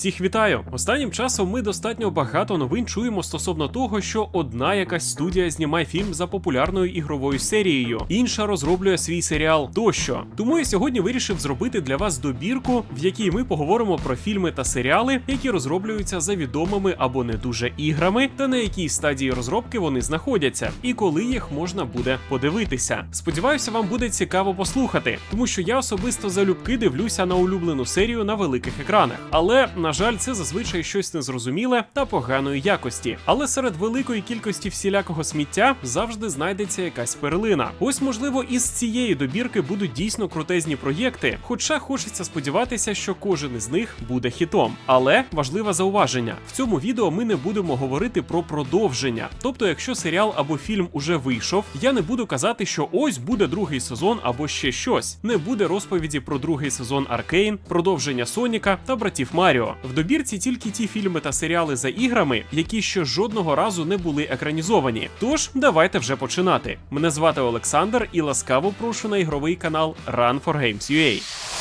Всіх вітаю! Останнім часом ми достатньо багато новин чуємо стосовно того, що одна якась студія знімає фільм за популярною ігровою серією, інша розроблює свій серіал тощо. Тому я сьогодні вирішив зробити для вас добірку, в якій ми поговоримо про фільми та серіали, які розроблюються за відомими або не дуже іграми, та на якій стадії розробки вони знаходяться, і коли їх можна буде подивитися. Сподіваюся, вам буде цікаво послухати, тому що я особисто залюбки дивлюся на улюблену серію на великих екранах. Але на жаль, це зазвичай щось незрозуміле та поганої якості. Але серед великої кількості всілякого сміття завжди знайдеться якась перлина. Ось, можливо, із цієї добірки будуть дійсно крутезні проєкти, хоча хочеться сподіватися, що кожен із них буде хітом. Але важливе зауваження: в цьому відео ми не будемо говорити про продовження. Тобто, якщо серіал або фільм уже вийшов, я не буду казати, що ось буде другий сезон або ще щось. Не буде розповіді про другий сезон Аркейн, продовження Соніка та братів Маріо. В добірці тільки ті фільми та серіали за іграми, які ще жодного разу не були екранізовані. Тож давайте вже починати. Мене звати Олександр і ласкаво прошу на ігровий канал Run for Games UA.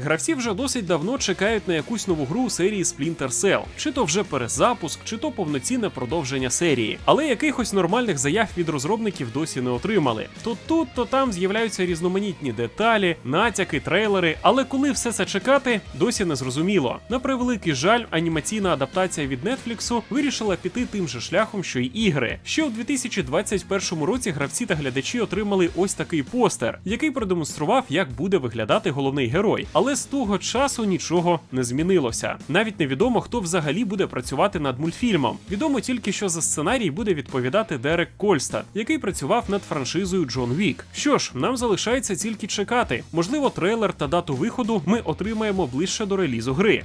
Гравці вже досить давно чекають на якусь нову гру у серії Splinter Cell. чи то вже перезапуск, чи то повноцінне продовження серії. Але якихось нормальних заяв від розробників досі не отримали. То тут, то там з'являються різноманітні деталі, натяки, трейлери. Але коли все це чекати, досі не зрозуміло. На превеликий жаль, анімаційна адаптація від Нетфліксу вирішила піти тим же шляхом, що й ігри. Ще у 2021 році гравці та глядачі отримали ось такий постер, який продемонстрував, як буде виглядати головний герой. Але з того часу нічого не змінилося. Навіть невідомо, хто взагалі буде працювати над мультфільмом. Відомо тільки, що за сценарій буде відповідати Дерек Кольстад, який працював над франшизою Джон Вік. Що ж, нам залишається тільки чекати. Можливо, трейлер та дату виходу ми отримаємо ближче до релізу гри.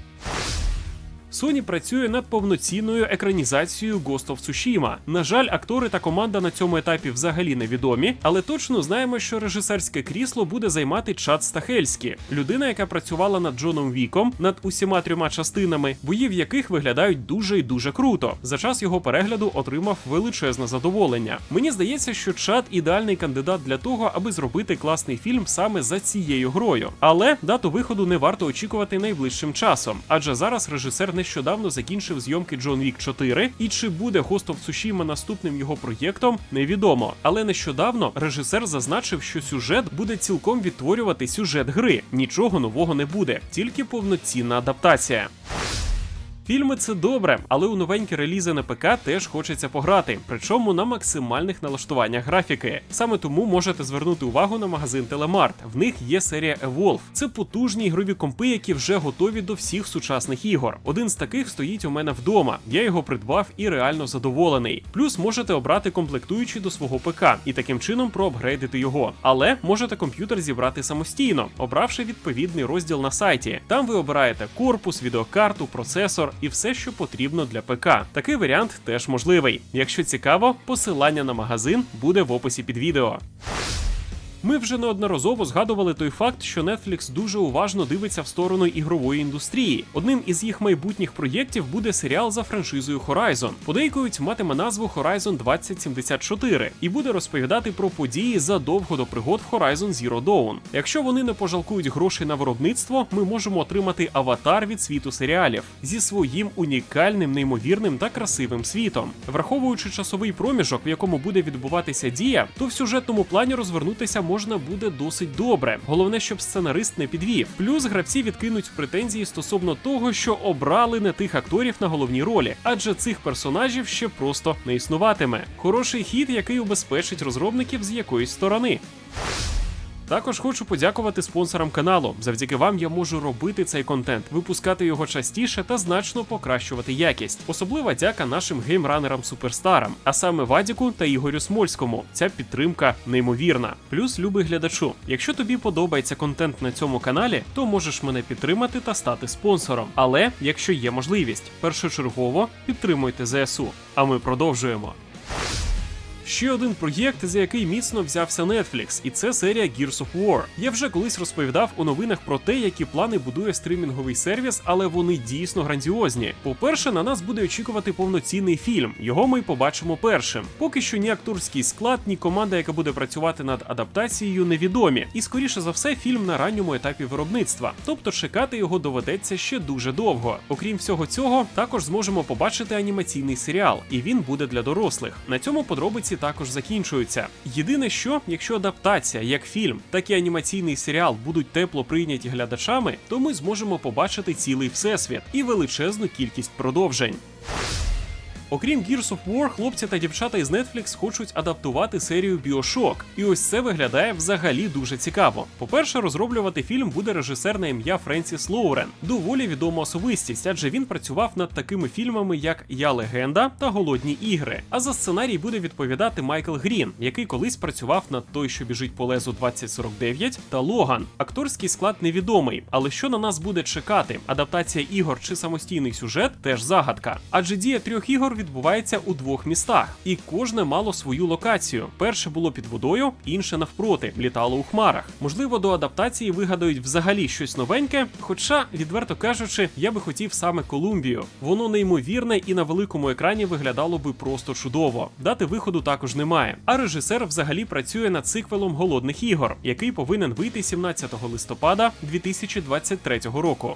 Sony працює над повноцінною екранізацією Ghost of Tsushima. На жаль, актори та команда на цьому етапі взагалі невідомі, але точно знаємо, що режисерське крісло буде займати Чад Стахельський, людина, яка працювала над Джоном Віком, над усіма трьома частинами, бої в яких виглядають дуже і дуже круто. За час його перегляду отримав величезне задоволення. Мені здається, що Чад ідеальний кандидат для того, аби зробити класний фільм саме за цією грою. Але дату виходу не варто очікувати найближчим часом, адже зараз режисер нещодавно закінчив зйомки Джон Вік 4, і чи буде Ghost of Tsushima наступним його проєктом, невідомо. Але нещодавно режисер зазначив, що сюжет буде цілком відтворювати сюжет гри. Нічого нового не буде, тільки повноцінна адаптація. Фільми це добре, але у новенькі релізи на ПК теж хочеться пограти, причому на максимальних налаштуваннях графіки. Саме тому можете звернути увагу на магазин Телемарт. В них є серія Evolve. Це потужні ігрові компи, які вже готові до всіх сучасних ігор. Один з таких стоїть у мене вдома. Я його придбав і реально задоволений. Плюс можете обрати комплектуючий до свого ПК і таким чином проапгрейдити його. Але можете комп'ютер зібрати самостійно, обравши відповідний розділ на сайті. Там ви обираєте корпус, відеокарту, процесор і все, що потрібно для ПК. Такий варіант теж можливий. Якщо цікаво, посилання на магазин буде в описі під відео. Ми вже неодноразово згадували той факт, що Netflix дуже уважно дивиться в сторону ігрової індустрії. Одним із їх майбутніх проєктів буде серіал за франшизою Horizon. Подейкують матиме назву Horizon 2074 і буде розповідати про події задовго до пригод в Horizon Zero Dawn. Якщо вони не пожалкують грошей на виробництво, ми можемо отримати аватар від світу серіалів зі своїм унікальним, неймовірним та красивим світом. Враховуючи часовий проміжок, в якому буде відбуватися дія, то в сюжетному плані розвернутися можна буде досить добре. Головне, щоб сценарист не підвів. Плюс гравці відкинуть претензії стосовно того, що обрали не тих акторів на головній ролі, адже цих персонажів ще просто не існуватиме. Хороший хід, який убезпечить розробників з якоїсь сторони. Також хочу подякувати спонсорам каналу. Завдяки вам я можу робити цей контент, випускати його частіше та значно покращувати якість. Особлива дяка нашим геймранерам суперстарам, а саме Вадіку та Ігорю Смольському. Ця підтримка неймовірна. Плюс любий глядачу. Якщо тобі подобається контент на цьому каналі, то можеш мене підтримати та стати спонсором. Але якщо є можливість, першочергово підтримуйте ЗСУ. А ми продовжуємо. Ще один проєкт, за який міцно взявся Netflix, і це серія Gears of War. Я вже колись розповідав у новинах про те, які плани будує стримінговий сервіс, але вони дійсно грандіозні. По-перше, на нас буде очікувати повноцінний фільм. Його ми побачимо першим. Поки що ні акторський склад, ні команда, яка буде працювати над адаптацією, невідомі. І скоріше за все, фільм на ранньому етапі виробництва. Тобто чекати його доведеться ще дуже довго. Окрім всього цього, також зможемо побачити анімаційний серіал, і він буде для дорослих. На цьому подробиці також закінчуються. Єдине, що якщо адаптація, як фільм, так і анімаційний серіал будуть тепло прийняті глядачами, то ми зможемо побачити цілий всесвіт і величезну кількість продовжень. Окрім Gears of War, хлопці та дівчата із Netflix хочуть адаптувати серію BioShock. І ось це виглядає взагалі дуже цікаво. По-перше, розроблювати фільм буде режисер на ім'я Френсіс Лоурен, доволі відома особистість, адже він працював над такими фільмами, як Я легенда та Голодні ігри. А за сценарій буде відповідати Майкл Грін, який колись працював над той, що біжить по лезу 2049 та Логан. Акторський склад невідомий, але що на нас буде чекати? Адаптація ігор чи самостійний сюжет теж загадка. Адже дія трьох ігор відбувається у двох містах, і кожне мало свою локацію. Перше було під водою, інше навпроти, літало у хмарах. Можливо, до адаптації вигадають взагалі щось новеньке. Хоча, відверто кажучи, я би хотів саме Колумбію. Воно неймовірне і на великому екрані виглядало би просто чудово. Дати виходу також немає. А режисер взагалі працює над циквелом голодних ігор, який повинен вийти 17 листопада 2023 року.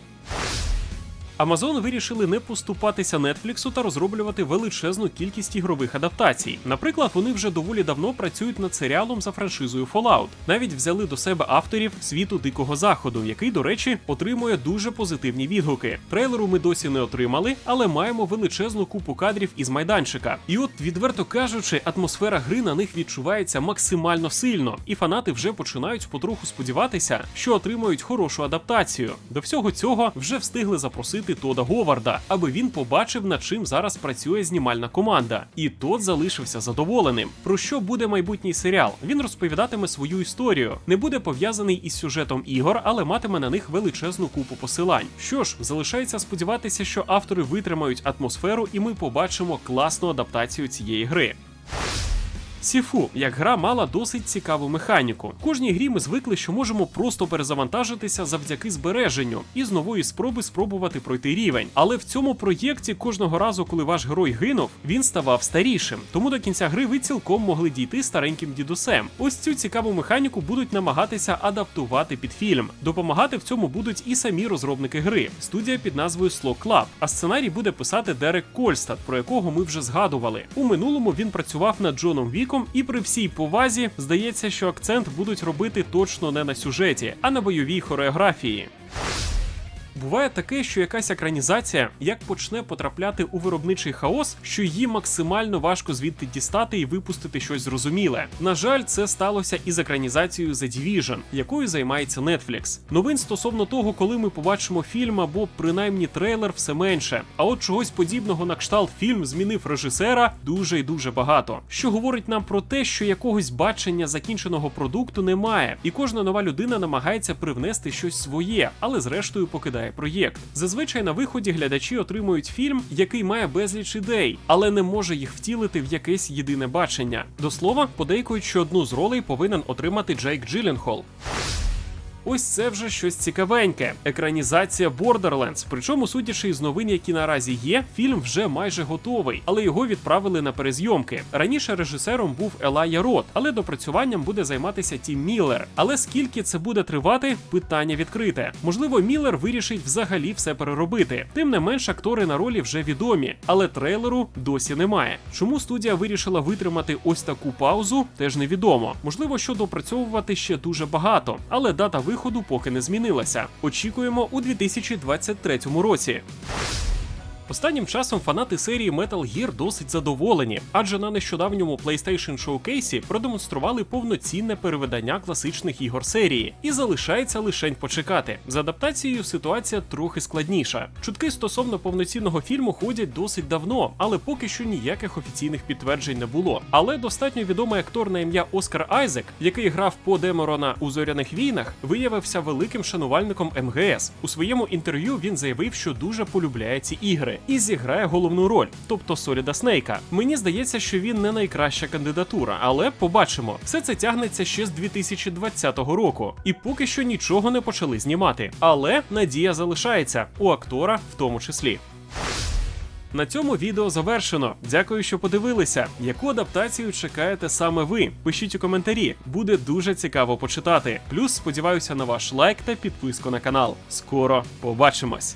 Amazon вирішили не поступатися Нетфліксу та розроблювати величезну кількість ігрових адаптацій. Наприклад, вони вже доволі давно працюють над серіалом за франшизою Fallout. Навіть взяли до себе авторів світу дикого заходу, який, до речі, отримує дуже позитивні відгуки. Трейлеру ми досі не отримали, але маємо величезну купу кадрів із майданчика. І от, відверто кажучи, атмосфера гри на них відчувається максимально сильно, і фанати вже починають потроху сподіватися, що отримають хорошу адаптацію. До всього цього вже встигли запросити Тода Говарда, аби він побачив, над чим зараз працює знімальна команда. І тот залишився задоволеним. Про що буде майбутній серіал? Він розповідатиме свою історію, не буде пов'язаний із сюжетом ігор, але матиме на них величезну купу посилань. Що ж, залишається сподіватися, що автори витримають атмосферу, і ми побачимо класну адаптацію цієї гри. Сіфу, як гра мала досить цікаву механіку. В кожній грі ми звикли, що можемо просто перезавантажитися завдяки збереженню і з нової спроби спробувати пройти рівень. Але в цьому проєкті кожного разу, коли ваш герой гинув, він ставав старішим. Тому до кінця гри ви цілком могли дійти стареньким дідусем. Ось цю цікаву механіку будуть намагатися адаптувати під фільм. Допомагати в цьому будуть і самі розробники гри. Студія під назвою Slow Club. А сценарій буде писати Дерек Кольстад, про якого ми вже згадували. У минулому він працював над Джоном Вік віком, і при всій повазі здається, що акцент будуть робити точно не на сюжеті, а на бойовій хореографії. Буває таке, що якась екранізація як почне потрапляти у виробничий хаос, що її максимально важко звідти дістати і випустити щось зрозуміле. На жаль, це сталося із екранізацією The Division, якою займається Netflix. Новин стосовно того, коли ми побачимо фільм або принаймні трейлер, все менше. А от чогось подібного на кшталт фільм змінив режисера дуже і дуже багато. Що говорить нам про те, що якогось бачення закінченого продукту немає, і кожна нова людина намагається привнести щось своє, але зрештою покидає проєкт. Зазвичай на виході глядачі отримують фільм, який має безліч ідей, але не може їх втілити в якесь єдине бачення. До слова, подейкують, що одну з ролей повинен отримати Джейк Джилленхол. Ось це вже щось цікавеньке. Екранізація Borderlands. Причому, судячи із новин, які наразі є, фільм вже майже готовий, але його відправили на перезйомки. Раніше режисером був Елая Рот, але допрацюванням буде займатися Тім Міллер. Але скільки це буде тривати, питання відкрите. Можливо, Міллер вирішить взагалі все переробити. Тим не менш, актори на ролі вже відомі, але трейлеру досі немає. Чому студія вирішила витримати ось таку паузу, теж невідомо. Можливо, що допрацьовувати ще дуже багато, але дата виходу поки не змінилася. Очікуємо у 2023 році. Останнім часом фанати серії Metal Gear досить задоволені, адже на нещодавньому PlayStation Showcase продемонстрували повноцінне перевидання класичних ігор серії, і залишається лишень почекати. З адаптацією ситуація трохи складніша. Чутки стосовно повноцінного фільму ходять досить давно, але поки що ніяких офіційних підтверджень не було. Але достатньо відомий актор на ім'я Оскар Айзек, який грав по Деморона у зоряних війнах, виявився великим шанувальником МГС. У своєму інтерв'ю він заявив, що дуже полюбляє ці ігри. І зіграє головну роль, тобто Соліда Снейка. Мені здається, що він не найкраща кандидатура, але побачимо. Все це тягнеться ще з 2020 року, і поки що нічого не почали знімати. Але надія залишається у актора в тому числі. На цьому відео завершено. Дякую, що подивилися. Яку адаптацію чекаєте саме ви? Пишіть у коментарі, буде дуже цікаво почитати. Плюс сподіваюся на ваш лайк та підписку на канал. Скоро побачимось!